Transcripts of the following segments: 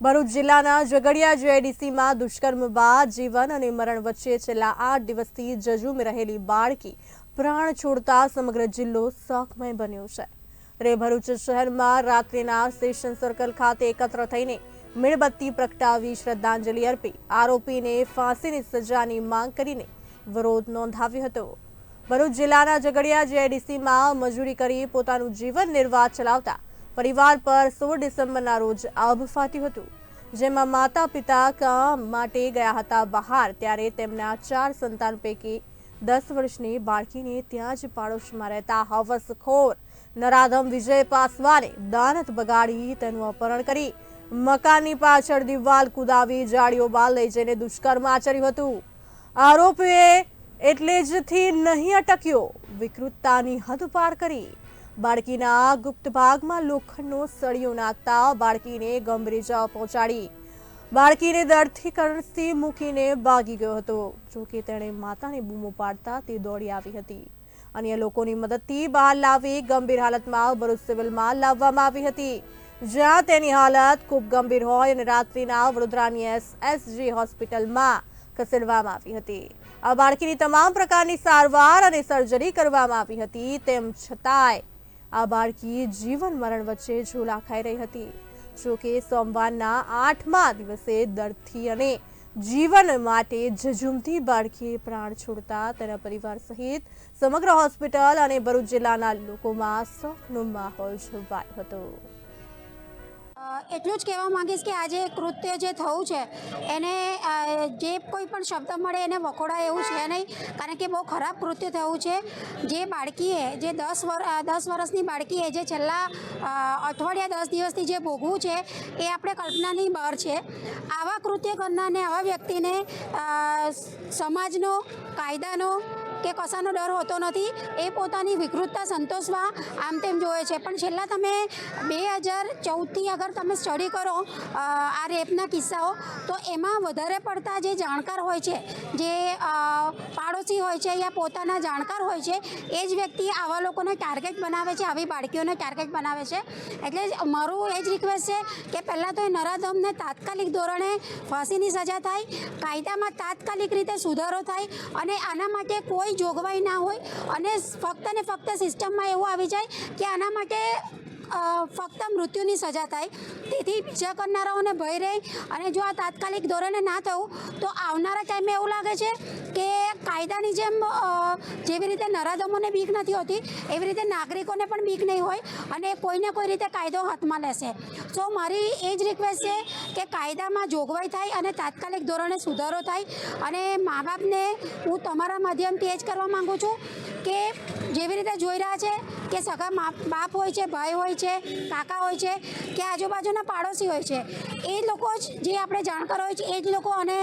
ભરૂચ જિલ્લાના ઝઘડિયા જેઆઈડીસીમાં દુષ્કર્મ બાદ જીવન અને મરણ વચ્ચે છેલ્લા આઠ દિવસથી જજુમી રહેલી બાળકી પ્રાણ છોડતા સમગ્ર જિલ્લો શોકમય બન્યો છે. રે ભરૂચ શહેરમાં રાત્રિના સ્ટેશન સર્કલ ખાતે એકત્ર થઈને મીણબત્તી પ્રગટાવી શ્રદ્ધાંજલિ અર્પી, આરોપીને ફાંસીની સજાની માંગ કરીને વિરોધ નોંધાવ્યો હતો. ભરૂચ જિલ્લાના ઝઘડિયા જેઆઈડીસીમાં મજૂરી કરી પોતાનું જીવન નિર્વાહ ચલાવતા પરિવાર પર સોળ ડિસેમ્બરના રોજ આભ ફાટ્યું હતું, જેમાં માતા પિતા કામ માટે ગયા હતા બહાર, ત્યારે તેમના ચાર સંતાન પૈકી દસ વર્ષની બાળકીને ત્યાં જ પાડોશમાં રહેતા હવસખોર નરાધમ વિજય પાસવાને દાનત બગાડી તેનું અપહરણ કરી મકાનની પાછળ દિવાલ કુદાવી જાળીઓ બાર લઈ જઈને દુષ્કર્મ આચર્યું હતું. આરોપીએ એટલે જથી નહીં અટક્યો, વિકૃતતાની હદ પાર કરી. બાળકીના ગુપ્ત ભાગમાં લોખંડનો સળિયો નાખતા બાળકીને ગંભીર ઇજા પહોંચાડી. બાળકીને દર્દથી કરણથી મૂકીને ભાગી ગયો હતો. જોકે તેણે માતાને બૂમો પાડતા તે દોડી આવી હતી. અન્ય લોકોની મદદથી બહાર લાવી ગંભીર હાલતમાં ભરૂચ સિવિલમાં લાવવામાં આવી હતી. જ્યાં તેની હાલત ખૂબ ગંભીર હોય અને રાત્રિના વડોદરાની એસએસજી હોસ્પિટલમાં ખસેડવામાં આવી હતી. આ બાળકીની તમામ પ્રકારની સારવાર અને સર્જરી કરવામાં આવી હતી, તેમ છતાંય આ બાળકી જીવન મરણ વચ્ચે ઝોલા ખાઈ રહી હતી. જોકે સોમવારના આઠમા દિવસે દર્દથી અને જીવન માટે ઝઝુમતી બાળકીએ પ્રાણ છોડતા તેના પરિવાર સહિત સમગ્ર હોસ્પિટલ અને ભરૂચ જિલ્લાના લોકોમાં શોકનો માહોલ છવાયો હતો. એટલું જ કહેવા માંગીશ કે આજે કૃત્ય જે થયું છે, એને જે કોઈ પણ શબ્દ મળે એને વખોડાય એવું છે નહીં, કારણ કે બહુ ખરાબ કૃત્ય થયું છે. જે બાળકીએ, જે દસ દસ વર્ષની બાળકીએ જે છેલ્લા અઠવાડિયા દસ દિવસથી જે ભોગવું છે, એ આપણે કલ્પનાની બહાર છે. આવા કૃત્ય કરનારને, આવા વ્યક્તિને સમાજનો, કાયદાનો કે કશાનો ડર હોતો નથી, એ પોતાની વિકૃતતા સંતોષવા આમ તેમ જોવે છે. પણ છેલ્લા તમે બે હજાર ચૌદથી અગર તમે સ્ટડી કરો આ રેપના કિસ્સાઓ, તો એમાં વધારે પડતા જે જાણકાર હોય છે, જે પાડોશી હોય છે યા પોતાના જાણકાર હોય છે, એ જ વ્યક્તિ આવા લોકોને ટાર્ગેટ બનાવે છે, આવી બાળકીઓને ટાર્ગેટ બનાવે છે. એટલે મારું એ જ રિક્વેસ્ટ છે કે પહેલાં તો એ નરાધમને તાત્કાલિક ધોરણે ફાંસીની સજા થાય, કાયદામાં તાત્કાલિક રીતે સુધારો થાય અને આના માટે કોઈ જોગવાઈ ના હોય અને ફક્ત ને ફક્ત સિસ્ટમમાં એવું આવી જાય કે આના માટે ફક્ત મૃત્યુની સજા થાય. તેથી બીજા કરનારાઓને ભય રહે અને જો આ તાત્કાલિક ધોરણે ના થવું, તો આવનારા ટાઈમે એવું લાગે છે કે કાયદાની જેમ જેવી રીતે નરાધમોને બીક નથી હોતી, એવી રીતે નાગરિકોને પણ બીક નહીં હોય અને કોઈને કોઈ રીતે કાયદો હાથમાં લેશે. સો મારી એ જ રિક્વેસ્ટ છે કે કાયદામાં જોગવાઈ થાય અને તાત્કાલિક ધોરણે સુધારો થાય. અને મા બાપને હું તમારા માધ્યમથી એ જ કરવા માગું છું કે જેવી રીતે જોઈ રહ્યા છે કે સગા બાપ હોય છે, ભાઈ હોય છે, કાકા હોય છે, કે આજુબાજુના પાડોશી હોય છે, એ લોકો જ જે આપણે જાણકાર હોય છે, એ જ લોકો અને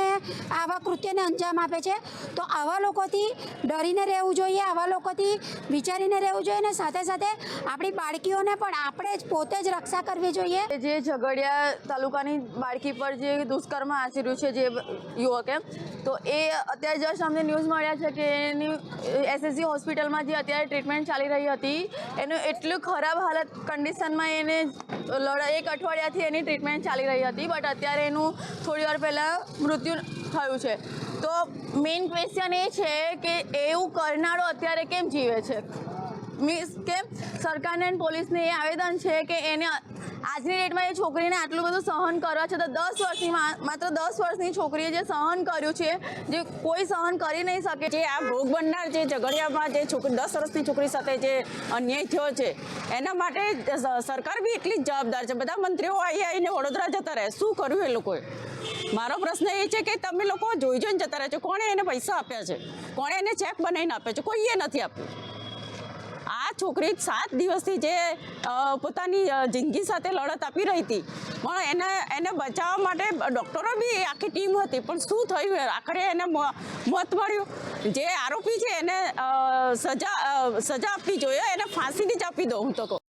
આવા કૃત્યને અંજામ આપે છે. તો આવા લોકોથી ડરીને રહેવું જોઈએ, આવા લોકોથી વિચારીને રહેવું જોઈએ અને સાથે સાથે આપણી બાળકીઓને પણ આપણે જ પોતે જ રક્ષા કરવી જોઈએ. જે ઝઘડિયા તાલુકાની બાળકી પર જે દુષ્કર્મ આચર્યું છે જે યુવકે, તો એ અત્યારે જસ્ટ અમને ન્યૂઝ મળ્યા છે કે એની એસએસજી હોસ્પિટલમાં જે અત્યારે ટ્રીટમેન્ટ ચાલી રહી હતી એનું એટલું ખરાબ હાલત કન્ડિશનમાં એને લડા, એક અઠવાડિયાથી એની ટ્રીટમેન્ટ ચાલી રહી હતી બટ અત્યારે એનું થોડી વાર પહેલાં મૃત્યુ થયું છે. તો મેઇન ક્વેશ્ચન એ છે કે એવું કરનારો અત્યારે કેમ જીવે છે? મીન્સ કે સરકારને પોલીસને એ આવેદન છે કે એને આજની ડેટમાં એ છોકરીને આટલું બધું સહન કરવા છતાં દસ વર્ષની માત્ર દસ વર્ષની છોકરીએ જે સહન કર્યું છે, જે કોઈ સહન કરી નહીં શકે. જે આ ભોગ બનનાર જે ઝઘડિયામાં જે છોકરી, દસ વર્ષની છોકરી સાથે જે અન્યાય થયો છે, એના માટે સરકાર બી એટલી જ જવાબદાર છે. બધા મંત્રીઓ આવી આવીને વડોદરા જતા રહે. શું કર્યું એ લોકોએ? મારો પ્રશ્ન એ છે કે તમે લોકો જોઈ જોઈને જતા રહે છે. કોણે એને પૈસા આપ્યા છે? કોણે એને ચેક બનાવીને આપ્યો છે? કોઈએ નથી આપ્યું. છોકરી સાત દિવસથી જે પોતાની જિંદગી સાથે લડત આપી રહી હતી. પણ એને એને બચાવવા માટે ડૉક્ટરો બી આખી ટીમ હતી, પણ શું થયું? આખરે એને મોત મળ્યું. જે આરોપી છે એને સજા સજા આપવી જોઈએ, એને ફાંસીની જ આપી દઉં હું તો કહું.